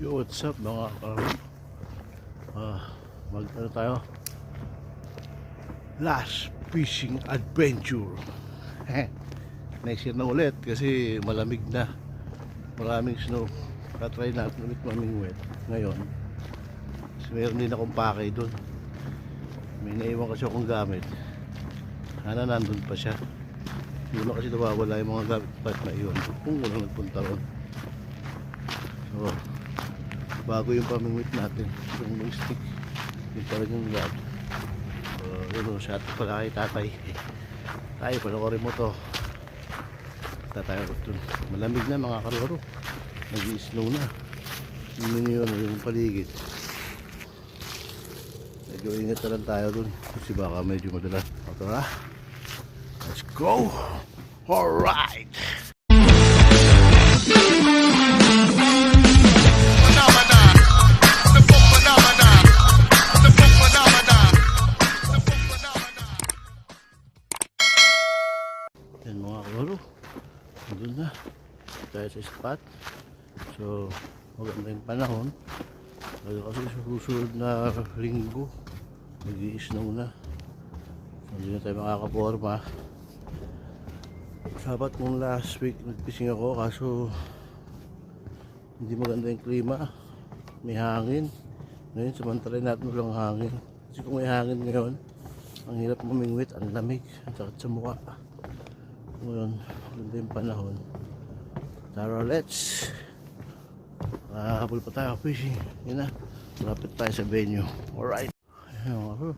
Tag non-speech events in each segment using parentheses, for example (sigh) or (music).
Yo, what's up mga karo? Ah, mag ano tayo? Last fishing adventure. (laughs) Next year na ulit kasi malamig na. Maraming snow. Katry natin ulit maming wet ngayon. Kasi meron din akong pakay doon. May naiwan kasi akong gamit. Sana nandun pa siya. Hindi na kasi nawawala yung mga gamit pa na iyon. Kung walang nagpunta ron. So, bago yung pamingwit natin yung may yung talagang yung lab. Uh, yun o shot pala kay tatay. Tayo panoorin mo to. Tatayo ko dun. Malamig na mga karoro. Nag snow na yun yun yung paligid. Medyo ingat na lang tayo dun. Kasi baka medyo madalas. O tara let's go! Alright Tayo sa spot. So, maganda yung panahon. Lalo kasi sa susunod na linggo, mag-i-snow na. So, hindi na tayo makakaporma. Sabat nung last week, nagpising ako kaso hindi maganda yung klima. May hangin. Ngayon, samantalay natin walang hangin. Kasi kung may hangin ngayon, ang hirap mamingwit, ang lamig, sakit sa mukha. Ngayon, ganda yung panahon. Tara, let's! Nakahabol pa tayo fishing. Yun na, malapit tayo sa venue. Alright. Ako.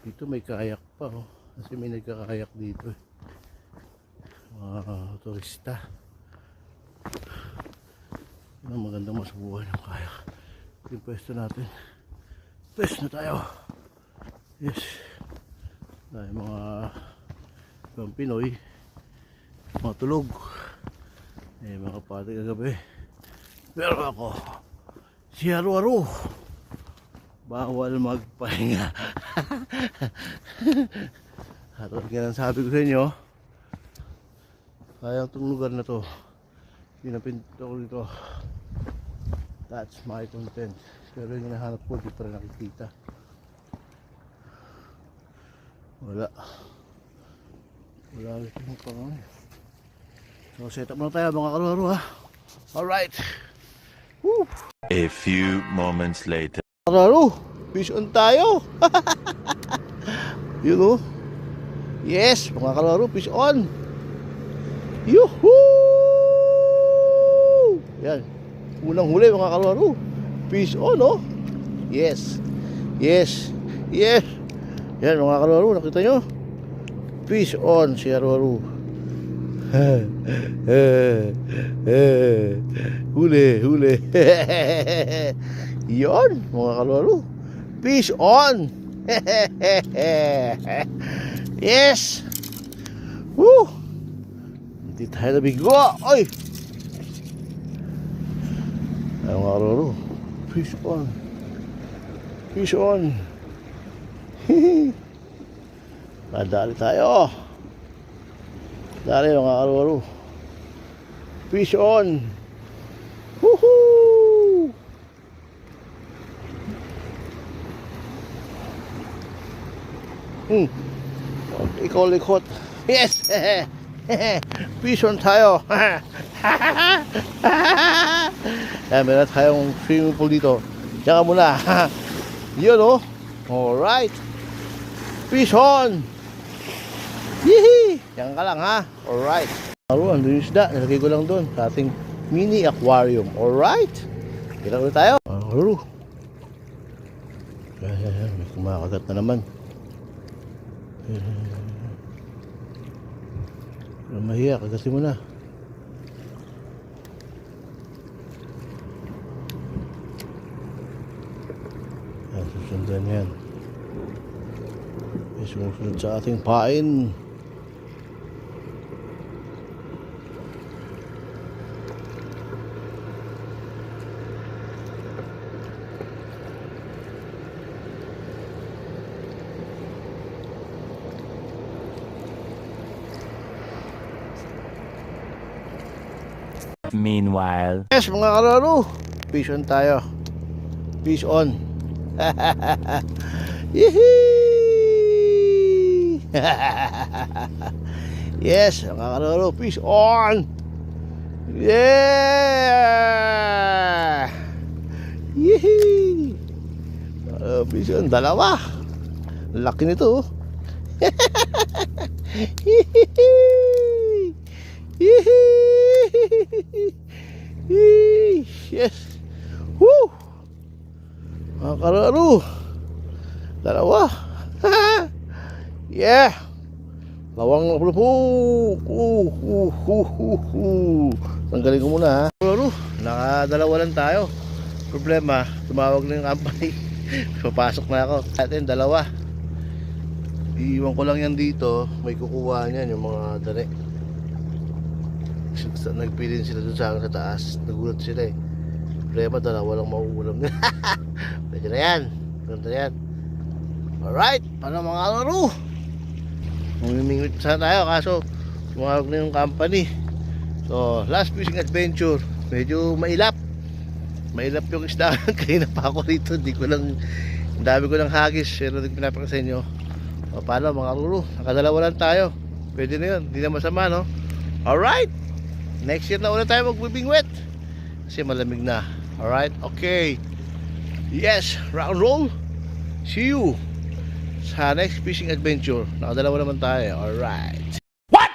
Dito may kayak pa, oh. Kasi may nagkakayak dito, eh. Mga turista. Yun ang magandang masubukan ng kayak. Yung pwesto natin. Pwesto na tayo. Yes. Dahil mga ibang Pinoy, mga tulog. Eh, mga kapatid kagabi. Pero ako, si Aru-Aru, bawal magpahinga. At yan ang sabi ko sa inyo, kaya itong lugar na to, pinapinto ko dito. That's my content. Pero yung hinahanap ko, di pa rin nakikita. Wala. Wala ulit yung pangalan. So set up muna tayo mga karuharo ha. Alright. Woo! A few moments later. Karuharo, fish on tayo. (laughs) Yun o. Yes, mga karuharo, fish on. Yuhuu! Yan. Unang huli mga karuharo. Fish on oh. Yes. Yes. Yes. Yan mga karuharo, nakita nyo? Fish on si Aru-Aru. (laughs) huli, huli. (laughs) Yon, mga kalaro. Fish on. (laughs) yes. Woo. Hindi tayo nabigo. Oy. Ay, mga kalaro. Fish on. Fish on. Nadali tayo. Dali mga karu Fish on. Woohoo! Hmm. Oh, ikaw likot. Yes! (laughs) Fish on tayo. (laughs) Yan, meron tayong swimming pool dito. Diyan ka muna. (laughs) Yun oh. Alright. Fish on. Yee! Yan ka lang ha. Alright. Aro, andun yung isda. Nalagay ko lang doon sa ating mini aquarium. Alright. Kita ulit tayo. Aro. Yan, yan, yan. May kumakagat na naman. Pero mahiya, kagatin mo na. Yan, susundan yan. May sumusunod sa ating pain. Meanwhile. Yes, mga kararo. fish on tayo. Fish on. (laughs) Yehey! (laughs) yes, mga karoro, fish on! Yeah! Yehey! Uh, fish on, dalawa. Laki nito. (laughs) oh. Yehey! Yes! Woo! Mga kararo. Dalawa. (laughs) yeah. Lawang na po. Uh, uh, uh, uh, uh. Tanggalin ko muna ha. Kararo, nakadalawa lang tayo. Problema, tumawag na yung company. (laughs) Papasok na ako. Atin, dalawa. Iiwan ko lang yan dito. May kukuha niyan yung mga dali. Nagpilin sila doon sa akin sa taas. Nagulat sila eh. Problema, dalawa lang mauulam nila. (laughs) Pwede na yan. Ganda yan. Alright, para mga laro. Mamimingwit sana tayo kaso tumawag na yung company. So, last fishing adventure. Medyo mailap. Mailap yung isda. (laughs) Kanina pa ako rito. Hindi ko lang, ang dami ko lang hagis. Pero hindi pinapaka sa inyo. O, paano mga laro? Nakadalawa lang tayo. Pwede na yun. Hindi na masama, no? Alright. Next year na ulit tayo magbibingwit. Kasi malamig na. Alright? Okay. Yes, rock and roll. See you sa next fishing adventure. Nakadalawa naman tayo. Alright. What?